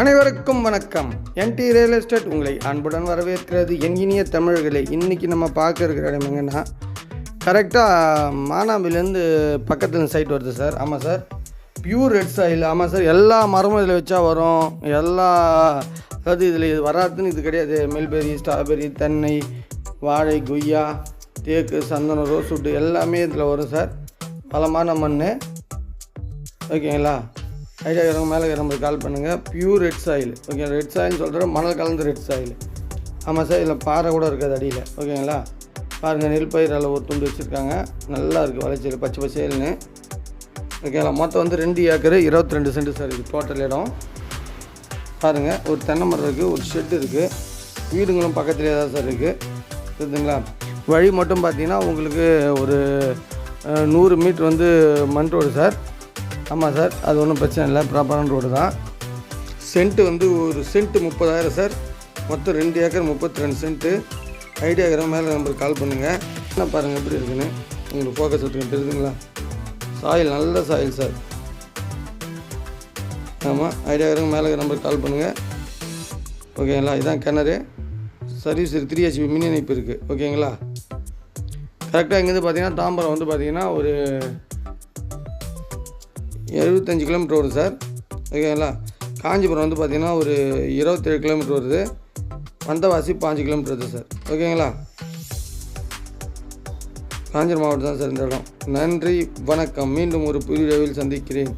அனைவருக்கும் வணக்கம். என்டி real estate உங்களை அன்புடன் வரவேற்கிறது. என் இனிய தமிழர்களே இன்றைக்கி நம்ம பார்க்க இருக்கிற இடம் எங்கன்னா கரெக்டாக மானாம்பிலேருந்து பக்கத்தில் சைட் வருது சார். ஆமாம் சார். பியூர் ரெட் சாயில் ஆமாம் சார். எல்லா மரமும் இதில் வச்சா வரும். எல்லா அதாவது இதில் இது வராதுன்னு இது கிடையாது. மெல்பெரி ஸ்ட்ராபெரி தென்னை வாழை கொய்யா தேக்கு சந்தனம் ரோஸ் உட்டு எல்லாமே இதில் வரும் சார். பலமான மண் ஓகேங்களா ஐடியா இருக்கிறவங்க மேலே இருக்கிறவங்களுக்கு கால் பண்ணுங்கள் pure red soil okay red சாயில்னு சொல்கிறேன் மணல் கலந்து ரெட் சாயில் ஆமாம் சார் இதில் பாறை கூட இருக்காது அடியில். ஓகேங்களா பாருங்கள் நெல் பயிர் அதில் ஒரு துண்டு வச்சுருக்காங்க. நல்லா இருக்குது வளைச்சல் பச்சை பச்சைல்னு ஓகேங்களா மொத்தம் வந்து ரெண்டு ஏக்கரு இருபத்தி ரெண்டு சென்ட் சார் இருக்குது டோட்டல் இடம். பாருங்கள் ஒரு தென்னை மரம் இருக்குது ஒரு ஷெட்டு இருக்குது வீடுங்களும் பக்கத்துலேயே தான் சார் இருக்குது சரிங்களா வழி மட்டும் பார்த்தீங்கன்னா உங்களுக்கு ஒரு நூறு மீட்ரு வந்து மண் ரோடு சார் ஆமாம் சார் அது ஒன்றும் பிரச்சனை இல்லை. ப்ராப்பரான ரோடு தான். சென்ட்டு வந்து ஒரு சென்ட்டு முப்பதாயிரம் சார். மொத்தம் ரெண்டு ஏக்கர் முப்பத்தி ரெண்டு சென்ட்டு ஐடியா இருக்கிற மேலே நம்பருக்கு கால் பண்ணுங்கள் என்ன பாருங்கள் எப்படி இருக்குன்னு. உங்களுக்கு ஃபோக்கஸ் விட்டுருக்கு தெரியுதுங்களா சாயில் நல்ல சாயில் சார். ஆமாம் ஐடியா இருக்கிற மேலே நம்பருக்கு கால் பண்ணுங்கள் ஓகேங்களா இதுதான் கிணறு. சர்வீஸ் த்ரீ ஹெச்பி மினி இணைப்பு இருக்குது ஓகேங்களா கரெக்டாக இங்கேருந்து பார்த்தீங்கன்னா தாம்பரம் வந்து பார்த்தீங்கன்னா ஒரு எழுபத்தஞ்சு கிலோமீட்டர் வருது சார். ஓகேங்களா? காஞ்சிபுரம் வந்து பார்த்தீங்கன்னா ஒரு இருபத்தேழு கிலோமீட்டர் வருது. வந்தவாசி பாஞ்சு கிலோமீட்டர் வருது சார். ஓகேங்களா? காஞ்சிபுரம் மாவட்டம் தான் சார் இந்த இடம். நன்றி வணக்கம். மீண்டும் ஒரு புதிய சந்திக்கிறேன்.